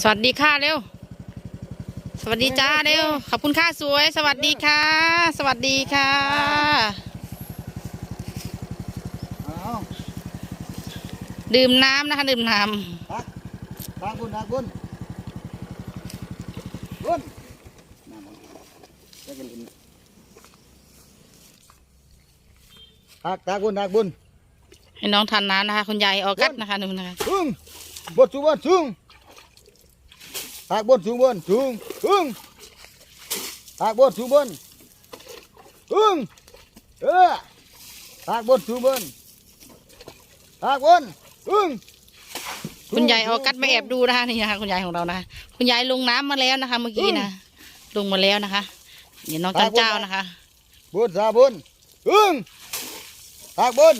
สวัสดีค่ะเร็ว สวัสดีจ้าเร็ว ขอบคุณค่าสวย สวัสดีค่ะ สวัสดีค่ะเอาดื่มน้ำนะคะดื่มน้ตักตักบุญตักบุญบุญน้ำมันจะกินตักตักบุญตักบุญำให้น้องทานน้ำนะคะ คุณยายออกัสนะคะดูนะคะสูงบนสูงบนสูง ตักบนสูงบนสูงสูงตักบนสูงบนสูงเออตักบนสูงบนตักบนสูงคุณยายออกัสมาแอบดูนะคะนี่นะคะคุณยายของเรานะคะคุณยายลงน้ำมาแล้วนะคะ เมื่อกี้นะลงมาแล้วนะคะเดี๋ยวน้องจันเจ้านะคะบนสาบนสูงตักบน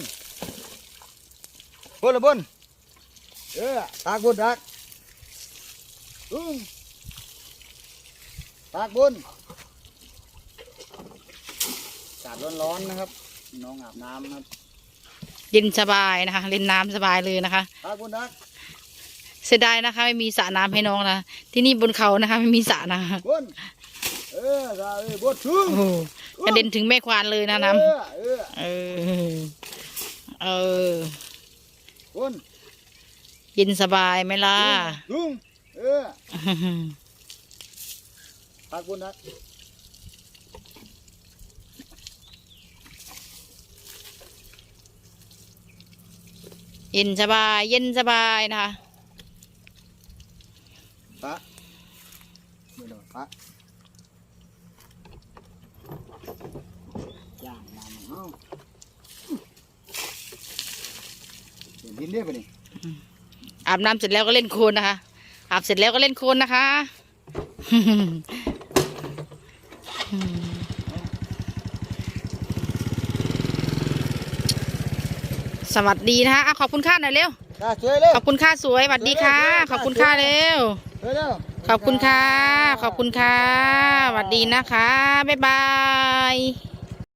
บนละบนเออตักบนตัก สูงตักบนอากาศร้อนๆนะครับ น้องอาบน้ำนะครับเย็นสบายนะคะเล่นน้ำสบายเลยนะคะตักบนตักเสียดายนะคะ ไม่มีสระน้ำให้น้องนะที่นี่บนเขานะคะ ไม่มีสระนะคะบนเออสาเออบนสูงโอ้โหกระเด็นถึงแม่ควานเลยนะน้เออเออำเออเออบนเย็นสบายไหมล่ะสูง เออตักบนตักเย็นสบาย เย็นสบายนะคะปะไม่โดนปะย่างน้ำเฮาเห็นดินได้ปะนี่อาบน้ำเสร็จแล้วก็เล่นโคลนนะคะ อาบเสร็จแล้วก็เล่นโคลนนะคะสวัสดีนะคะอะขอบคุณค่าหน่อยเร็วตาสวยเลยขอบคุณค่าสวยสวัสดีค่ะ ขอบคุณค่าเร็ว สวยแล้วขอบคุณค่ะ ขอบคุณค่ะสวัสดีนะคะ บ๊ายบาย